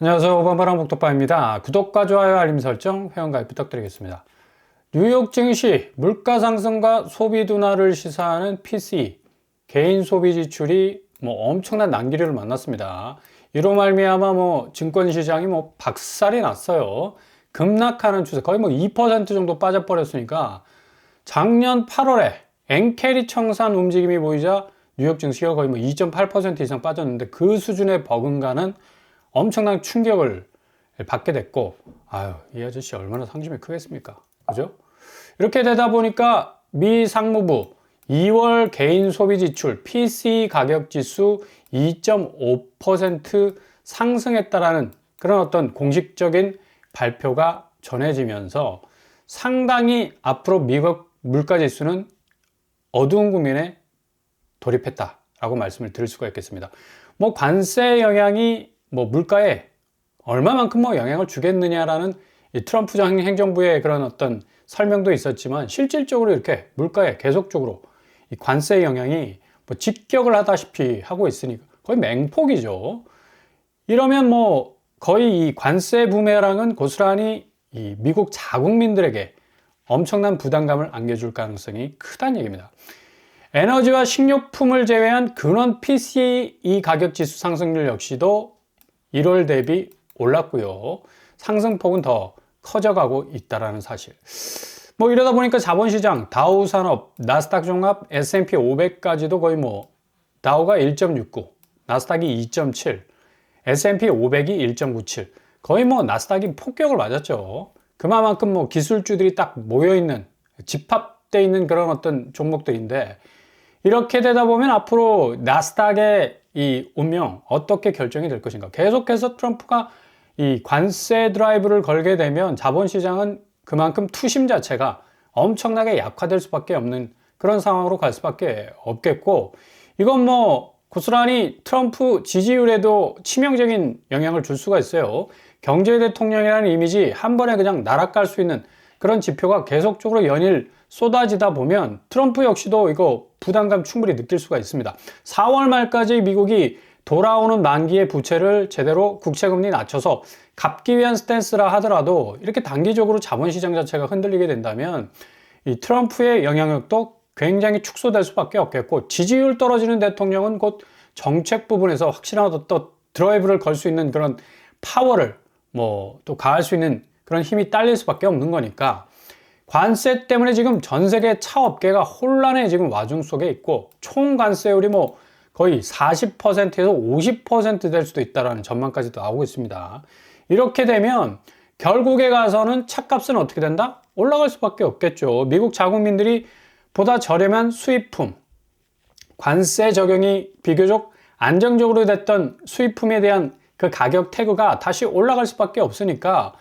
안녕하세요. 오바마랑 복덕바입니다. 구독과 좋아요, 알림 설정, 회원가입 부탁드리겠습니다. 뉴욕 증시 물가 상승과 소비 둔화를 시사하는 PCE 개인 소비 지출이 뭐 엄청난 난기류를 만났습니다. 이로 말미암아 뭐 증권 시장이 뭐 박살이 났어요. 급락하는 추세 거의 뭐 2% 정도 빠져버렸으니까 작년 8월에 엔캐리 청산 움직임이 보이자 뉴욕 증시가 거의 뭐 2.8% 이상 빠졌는데 그 수준의 버금가는 엄청난 충격을 받게 됐고 아유 이 아저씨 얼마나 상심이 크겠습니까 그죠 이렇게 되다 보니까 미 상무부 2월 개인 소비 지출 PC 가격 지수 2.5% 상승했다라는 그런 어떤 공식적인 발표가 전해지면서 상당히 앞으로 미국 물가 지수는 어두운 국면에 돌입했다라고 말씀을 드릴 수가 있겠습니다. 뭐 관세 영향이 뭐 물가에 얼마만큼 뭐 영향을 주겠느냐라는 이 트럼프 행정부의 그런 어떤 설명도 있었지만 실질적으로 이렇게 물가에 계속적으로 이 관세 영향이 뭐 직격을 하다시피 하고 있으니까 거의 맹폭이죠. 이러면 뭐 거의 이 관세 부메랑은 고스란히 이 미국 자국민들에게 엄청난 부담감을 안겨줄 가능성이 크다는 얘기입니다. 에너지와 식료품을 제외한 근원 PCE 가격 지수 상승률 역시도 1월 대비 올랐고요. 상승폭은 더 커져가고 있다라는 사실. 뭐 이러다 보니까 자본시장, 다우 산업, 나스닥 종합, S&P 500까지도 거의 뭐 다우가 1.69, 나스닥이 2.7, S&P 500이 1.97. 거의 뭐 나스닥이 폭격을 맞았죠. 그만큼 뭐 기술주들이 딱 모여 있는 집합돼 있는 그런 어떤 종목들인데 이렇게 되다 보면 앞으로 나스닥의 이 운명 어떻게 결정이 될 것인가. 계속해서 트럼프가 이 관세 드라이브를 걸게 되면 자본시장은 그만큼 투심 자체가 엄청나게 약화될 수밖에 없는 그런 상황으로 갈 수밖에 없겠고 이건 뭐 고스란히 트럼프 지지율에도 치명적인 영향을 줄 수가 있어요. 경제 대통령이라는 이미지 한 번에 그냥 날아갈 수 있는 그런 지표가 계속적으로 연일 쏟아지다 보면 트럼프 역시도 이거 부담감 충분히 느낄 수가 있습니다. 4월 말까지 미국이 돌아오는 만기의 부채를 제대로 국채금리 낮춰서 갚기 위한 스탠스라 하더라도 이렇게 단기적으로 자본시장 자체가 흔들리게 된다면 이 트럼프의 영향력도 굉장히 축소될 수밖에 없겠고 지지율 떨어지는 대통령은 곧 정책 부분에서 확실한 또 드라이브를 걸 수 있는 그런 파워를 뭐 또 가할 수 있는 그런 힘이 딸릴 수밖에 없는 거니까 관세 때문에 지금 전 세계 차 업계가 혼란의 지금 와중 속에 있고 총 관세율이 뭐 거의 40%에서 50%될 수도 있다라는 전망까지도 나오고 있습니다. 이렇게 되면 결국에 가서는 차값은 어떻게 된다? 올라갈 수밖에 없겠죠. 미국 자국민들이 보다 저렴한 수입품, 관세 적용이 비교적 안정적으로 됐던 수입품에 대한 그 가격 태그가 다시 올라갈 수밖에 없으니까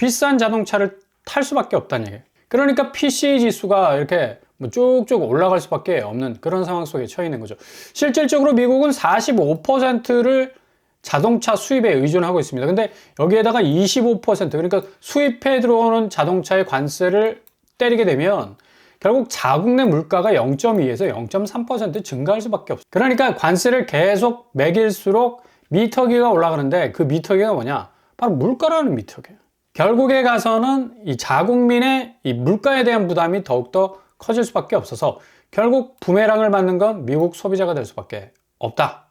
비싼 자동차를 탈 수밖에 없다는 얘기예요. 그러니까 PCE 지수가 이렇게 뭐 쭉쭉 올라갈 수밖에 없는 그런 상황 속에 처해 있는 거죠. 실질적으로 미국은 45%를 자동차 수입에 의존하고 있습니다. 근데 여기에다가 25% 그러니까 수입해 들어오는 자동차의 관세를 때리게 되면 결국 자국 내 물가가 0.2에서 0.3% 증가할 수밖에 없어요. 그러니까 관세를 계속 매길수록 미터기가 올라가는데 그 미터기가 뭐냐? 바로 물가라는 미터기예요. 결국에 가서는 이 자국민의 이 물가에 대한 부담이 더욱더 커질 수밖에 없어서 결국 부메랑을 맞는 건 미국 소비자가 될 수밖에 없다.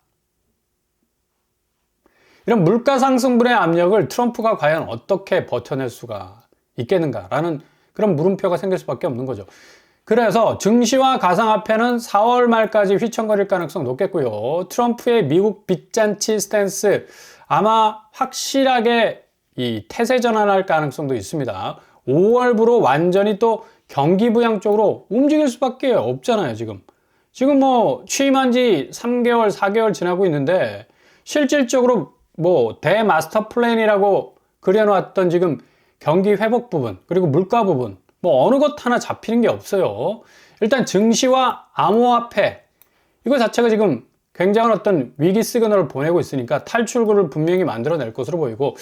이런 물가 상승분의 압력을 트럼프가 과연 어떻게 버텨낼 수가 있겠는가라는 그런 물음표가 생길 수밖에 없는 거죠. 그래서 증시와 가상화폐는 4월 말까지 휘청거릴 가능성 높겠고요. 트럼프의 미국 빚잔치 스탠스 아마 확실하게 이 태세 전환할 가능성도 있습니다. 5월부로 완전히 또 경기 부양 쪽으로 움직일 수밖에 없잖아요, 지금. 지금 뭐 취임한 지 3개월, 4개월 지나고 있는데 실질적으로 뭐 대마스터 플랜이라고 그려놨던 지금 경기 회복 부분, 그리고 물가 부분, 뭐 어느 것 하나 잡히는 게 없어요. 일단 증시와 암호화폐, 이거 자체가 지금 굉장한 어떤 위기 시그널을 보내고 있으니까 탈출구를 분명히 만들어낼 것으로 보이고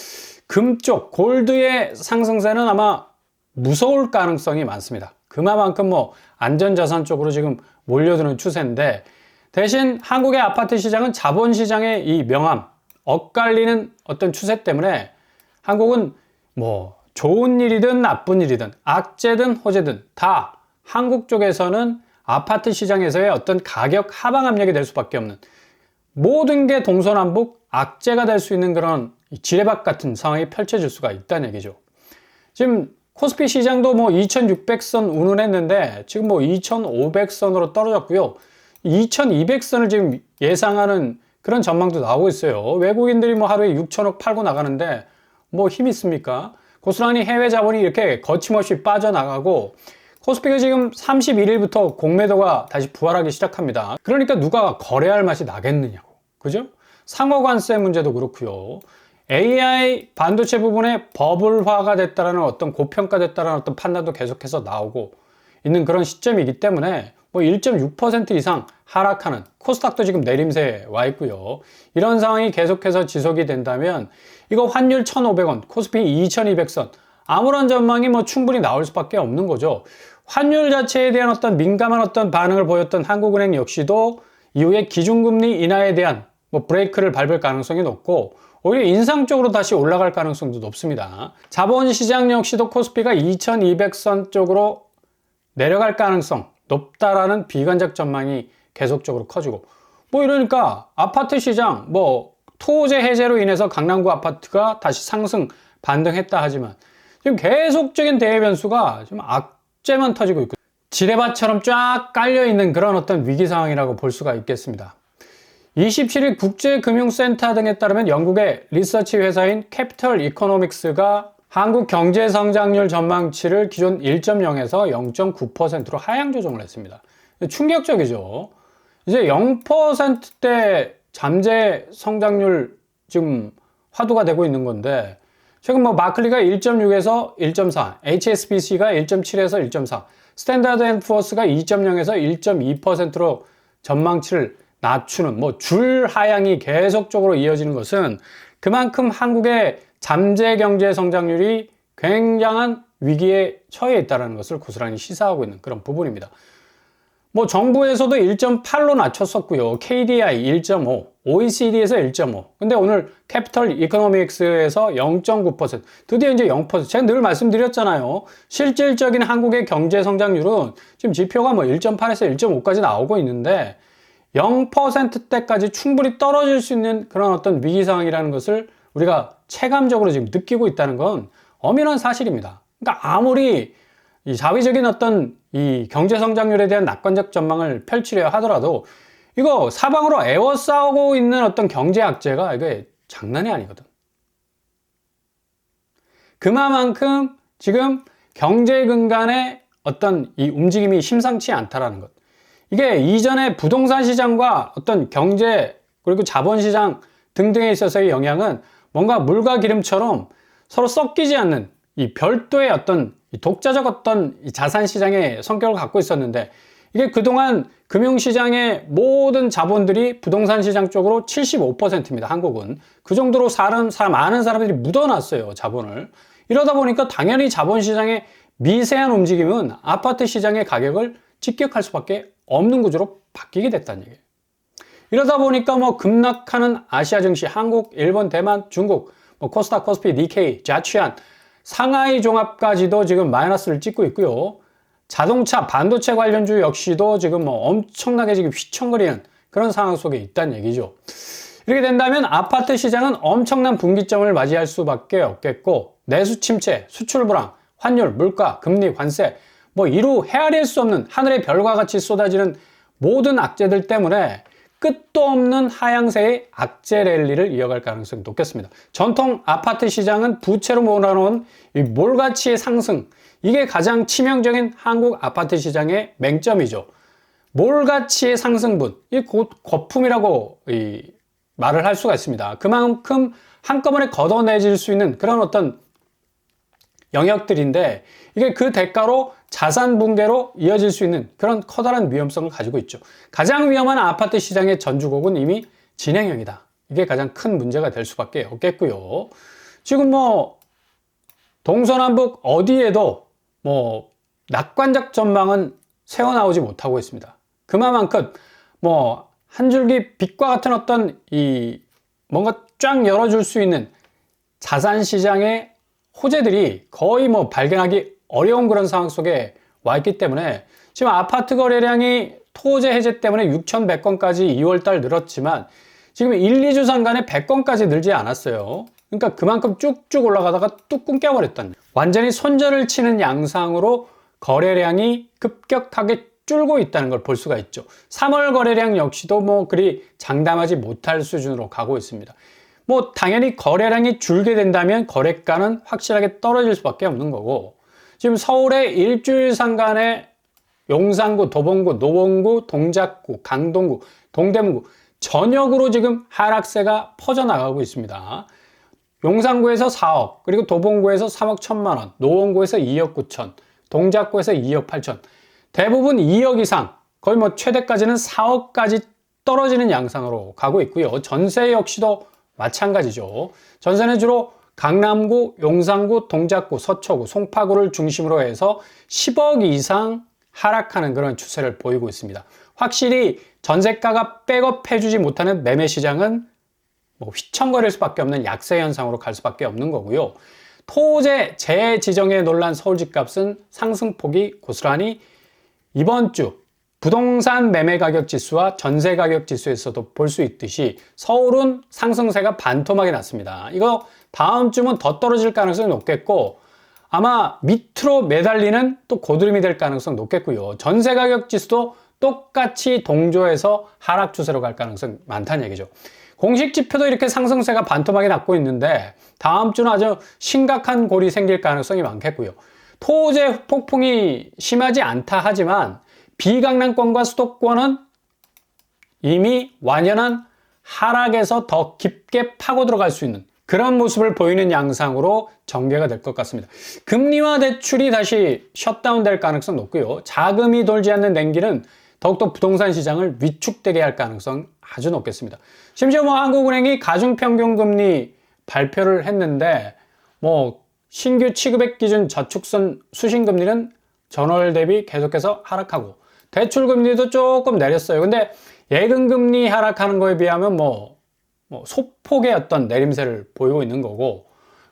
금쪽, 골드의 상승세는 아마 무서울 가능성이 많습니다. 그만큼 뭐 안전자산 쪽으로 지금 몰려드는 추세인데 대신 한국의 아파트 시장은 자본시장의 이 명암, 엇갈리는 어떤 추세 때문에 한국은 뭐 좋은 일이든 나쁜 일이든 악재든 호재든 다 한국 쪽에서는 아파트 시장에서의 어떤 가격 하방 압력이 될 수밖에 없는 모든 게 동서남북 악재가 될 수 있는 그런 지뢰밭 같은 상황이 펼쳐질 수가 있다는 얘기죠. 지금 코스피 시장도 뭐 2600선 운운했는데 지금 뭐 2500선으로 떨어졌고요. 2200선을 지금 예상하는 그런 전망도 나오고 있어요. 외국인들이 뭐 하루에 6천억 팔고 나가는데 뭐 힘 있습니까? 고스란히 해외 자본이 이렇게 거침없이 빠져나가고 코스피가 지금 31일부터 공매도가 다시 부활하기 시작합니다. 그러니까 누가 거래할 맛이 나겠느냐고. 그죠? 상호관세 문제도 그렇고요. AI 반도체 부분에 버블화가 됐다라는 어떤 고평가됐다라는 어떤 판단도 계속해서 나오고 있는 그런 시점이기 때문에 뭐 1.6% 이상 하락하는 코스닥도 지금 내림세에 와 있고요. 이런 상황이 계속해서 지속이 된다면 이거 환율 1,500원, 코스피 2,200선 아무런 전망이 뭐 충분히 나올 수밖에 없는 거죠. 환율 자체에 대한 어떤 민감한 어떤 반응을 보였던 한국은행 역시도 이후에 기준금리 인하에 대한 뭐 브레이크를 밟을 가능성이 높고 오히려 인상적으로 다시 올라갈 가능성도 높습니다. 자본시장 역시도 코스피가 2200선 쪽으로 내려갈 가능성 높다라는 비관적 전망이 계속적으로 커지고 뭐 이러니까 아파트 시장 뭐 토제 해제로 인해서 강남구 아파트가 다시 상승 반등했다 하지만 지금 계속적인 대외 변수가 지금 악재만 터지고 있고 지뢰밭처럼 쫙 깔려 있는 그런 어떤 위기 상황이라고 볼 수가 있겠습니다. 27일 국제금융센터 등에 따르면 영국의 리서치 회사인 캐피털 이코노믹스가 한국 경제 성장률 전망치를 기존 1.0에서 0.9%로 하향 조정을 했습니다. 충격적이죠. 이제 0%대 잠재 성장률 지금 화두가 되고 있는 건데 최근 뭐 마클리가 1.6에서 1.4, HSBC가 1.7에서 1.4, 스탠다드 앤 푸어스가 2.0에서 1.2%로 전망치를 낮추는 뭐 줄 하향이 계속적으로 이어지는 것은 그만큼 한국의 잠재 경제 성장률이 굉장한 위기에 처해 있다는 것을 고스란히 시사하고 있는 그런 부분입니다. 뭐 정부에서도 1.8로 낮췄었고요. KDI 1.5, OECD에서 1.5. 근데 오늘 캐피털 이코노믹스에서 0.9%. 드디어 이제 0%. 제가 늘 말씀드렸잖아요. 실질적인 한국의 경제 성장률은 지금 지표가 뭐 1.8에서 1.5까지 나오고 있는데 0%대까지 충분히 떨어질 수 있는 그런 어떤 위기 상황이라는 것을 우리가 체감적으로 지금 느끼고 있다는 건 엄연한 사실입니다. 그러니까 아무리 이 자위적인 어떤 이 경제 성장률에 대한 낙관적 전망을 펼치려 하더라도 이거 사방으로 에워싸고 있는 어떤 경제 악재가 이게 장난이 아니거든. 그만큼 지금 경제 근간의 어떤 이 움직임이 심상치 않다라는 것. 이게 이전에 부동산 시장과 어떤 경제 그리고 자본 시장 등등에 있어서의 영향은 뭔가 물과 기름처럼 서로 섞이지 않는 이 별도의 어떤 독자적 어떤 자산 시장의 성격을 갖고 있었는데 이게 그동안 금융시장의 모든 자본들이 부동산 시장 쪽으로 75%입니다. 한국은. 그 정도로 사람, 사람, 많은 사람들이 묻어놨어요. 자본을. 이러다 보니까 당연히 자본시장의 미세한 움직임은 아파트 시장의 가격을 직격할 수밖에 없는 구조로 바뀌게 됐다는 얘기예요. 이러다 보니까 뭐 급락하는 아시아 증시, 한국, 일본, 대만, 중국, 뭐 코스닥, 코스피, 니케이, 자취안, 상하이 종합까지도 지금 마이너스를 찍고 있고요. 자동차, 반도체 관련주 역시도 지금 뭐 엄청나게 지금 휘청거리는 그런 상황 속에 있다는 얘기죠. 이렇게 된다면 아파트 시장은 엄청난 분기점을 맞이할 수밖에 없겠고 내수 침체, 수출 불황, 환율, 물가, 금리, 관세 뭐 이루 헤아릴 수 없는 하늘의 별과 같이 쏟아지는 모든 악재들 때문에 끝도 없는 하향세의 악재 랠리를 이어갈 가능성이 높겠습니다. 전통 아파트 시장은 부채로 몰아놓은 이 몰가치의 상승, 이게 가장 치명적인 한국 아파트 시장의 맹점이죠. 몰가치의 상승분, 이 곧 거품이라고 이 말을 할 수가 있습니다. 그만큼 한꺼번에 걷어내질 수 있는 그런 어떤 영역들인데 이게 그 대가로 자산 붕괴로 이어질 수 있는 그런 커다란 위험성을 가지고 있죠. 가장 위험한 아파트 시장의 전주곡은 이미 진행형이다. 이게 가장 큰 문제가 될 수밖에 없겠고요. 지금 뭐 동서남북 어디에도 뭐 낙관적 전망은 새어 나오지 못하고 있습니다. 그만큼 뭐 한 줄기 빛과 같은 어떤 이 뭔가 쫙 열어줄 수 있는 자산 시장의 호재들이 거의 뭐 발견하기 어려운 그런 상황 속에 와 있기 때문에 지금 아파트 거래량이 토제 해제 때문에 6,100건까지 2월달 늘었지만 지금 1, 2주 상간에 100건까지 늘지 않았어요. 그러니까 그만큼 쭉쭉 올라가다가 뚝 끊겨버렸던 완전히 손절을 치는 양상으로 거래량이 급격하게 줄고 있다는 걸 볼 수가 있죠. 3월 거래량 역시도 뭐 그리 장담하지 못할 수준으로 가고 있습니다. 뭐 당연히 거래량이 줄게 된다면 거래가는 확실하게 떨어질 수밖에 없는 거고 지금 서울의 일주일 상간에 용산구, 도봉구, 노원구, 동작구, 강동구, 동대문구 전역으로 지금 하락세가 퍼져나가고 있습니다. 용산구에서 4억, 그리고 도봉구에서 3억 1천만 원, 노원구에서 2억 9천, 동작구에서 2억 8천. 대부분 2억 이상, 거의 뭐 최대까지는 4억까지 떨어지는 양상으로 가고 있고요. 전세 역시도 마찬가지죠. 전세는 주로 강남구, 용산구, 동작구, 서초구, 송파구를 중심으로 해서 10억 이상 하락하는 그런 추세를 보이고 있습니다. 확실히 전세가가 백업해주지 못하는 매매 시장은 뭐 휘청거릴 수밖에 없는 약세 현상으로 갈 수밖에 없는 거고요. 토제 재지정에 논란 서울 집값은 상승폭이 고스란히 이번 주 부동산 매매 가격 지수와 전세 가격 지수에서도 볼 수 있듯이 서울은 상승세가 반토막이 났습니다. 이거 다음 주면 더 떨어질 가능성이 높겠고 아마 밑으로 매달리는 또 고드름이 될 가능성 높겠고요. 전세 가격 지수도 똑같이 동조해서 하락 추세로 갈 가능성 많다는 얘기죠. 공식 지표도 이렇게 상승세가 반토막이 났고 있는데 다음 주는 아주 심각한 골이 생길 가능성이 많겠고요. 토제 폭풍이 심하지 않다 하지만 비강남권과 수도권은 이미 완연한 하락에서 더 깊게 파고 들어갈 수 있는 그런 모습을 보이는 양상으로 전개가 될 것 같습니다. 금리와 대출이 다시 셧다운 될 가능성 높고요. 자금이 돌지 않는 냉기는 더욱더 부동산 시장을 위축되게 할 가능성 아주 높겠습니다. 심지어 뭐 한국은행이 가중평균금리 발표를 했는데 뭐 신규 취급액 기준 저축선 수신금리는 전월 대비 계속해서 하락하고 대출 금리도 조금 내렸어요. 근데 예금 금리 하락하는 거에 비하면 뭐, 뭐 소폭의 어떤 내림세를 보이고 있는 거고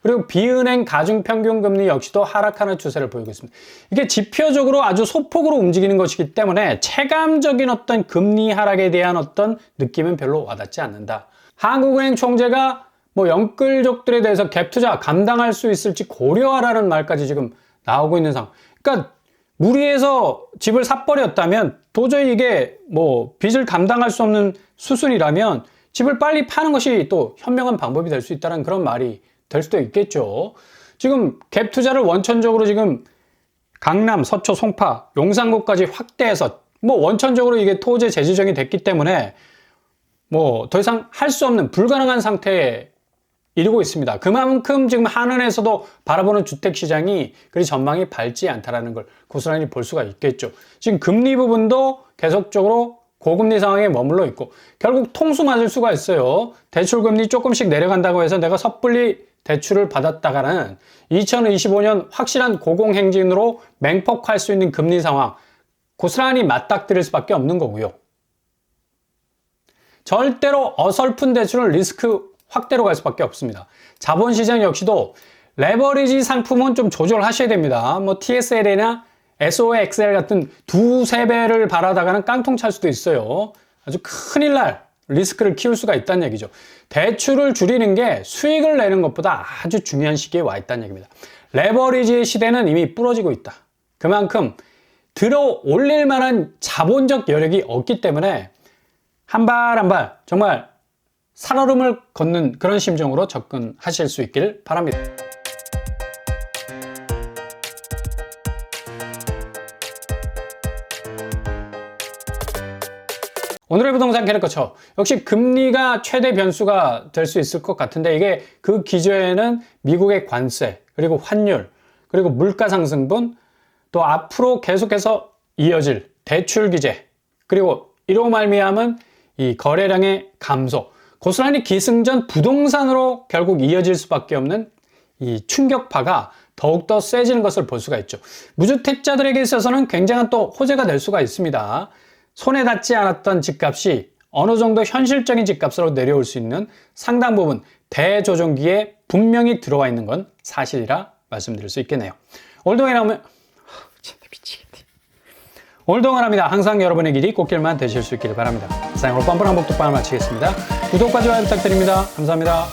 그리고 비은행 가중 평균 금리 역시도 하락하는 추세를 보이고 있습니다. 이게 지표적으로 아주 소폭으로 움직이는 것이기 때문에 체감적인 어떤 금리 하락에 대한 어떤 느낌은 별로 와닿지 않는다. 한국은행 총재가 뭐 영끌족들에 대해서 갭 투자 감당할 수 있을지 고려하라는 말까지 지금 나오고 있는 상황. 그러니까 무리해서 집을 사버렸다면 도저히 이게 뭐 빚을 감당할 수 없는 수순이라면 집을 빨리 파는 것이 또 현명한 방법이 될 수 있다는 그런 말이 될 수도 있겠죠. 지금 갭 투자를 원천적으로 지금 강남, 서초, 송파, 용산구까지 확대해서 뭐 원천적으로 이게 토지 재지정이 됐기 때문에 뭐 더 이상 할 수 없는 불가능한 상태에 이르고 있습니다. 그만큼 지금 한은에서도 바라보는 주택 시장이 그리 전망이 밝지 않다라는 걸 고스란히 볼 수가 있겠죠. 지금 금리 부분도 계속적으로 고금리 상황에 머물러 있고 결국 통수 맞을 수가 있어요. 대출 금리 조금씩 내려간다고 해서 내가 섣불리 대출을 받았다가는 2025년 확실한 고공행진으로 맹폭할 수 있는 금리 상황 고스란히 맞닥뜨릴 수밖에 없는 거고요. 절대로 어설픈 대출은 리스크 확대로 갈 수밖에 없습니다. 자본시장 역시도 레버리지 상품은 좀 조절하셔야 됩니다. 뭐 TSL이나 SOXL 같은 두세 배를 바라다가는 깡통 찰 수도 있어요. 아주 큰일 날 리스크를 키울 수가 있다는 얘기죠. 대출을 줄이는 게 수익을 내는 것보다 아주 중요한 시기에 와 있다는 얘기입니다. 레버리지의 시대는 이미 부러지고 있다. 그만큼 들어 올릴 만한 자본적 여력이 없기 때문에 한 발 한발 정말 살얼음을 걷는 그런 심정으로 접근하실 수 있기를 바랍니다. 오늘의 부동산 캐릭터처 역시 금리가 최대 변수가 될 수 있을 것 같은데 이게 그 기저에는 미국의 관세 그리고 환율 그리고 물가 상승분 또 앞으로 계속해서 이어질 대출 규제 그리고 이로 말미암은 이 거래량의 감소 고스란히 기승전 부동산으로 결국 이어질 수밖에 없는 이 충격파가 더욱더 세지는 것을 볼 수가 있죠. 무주택자들에게 있어서는 굉장한 또 호재가 될 수가 있습니다. 손에 닿지 않았던 집값이 어느 정도 현실적인 집값으로 내려올 수 있는 상당 부분 대조정기에 분명히 들어와 있는 건 사실이라 말씀드릴 수 있겠네요. 진짜 미치겠네. 올동을합니다. 항상 여러분의 길이 꽃길만 되실 수 있기를 바랍니다. 이상으로 뻔뻔한 복독방을 마치겠습니다. 구독과 좋아요 부탁드립니다. 감사합니다.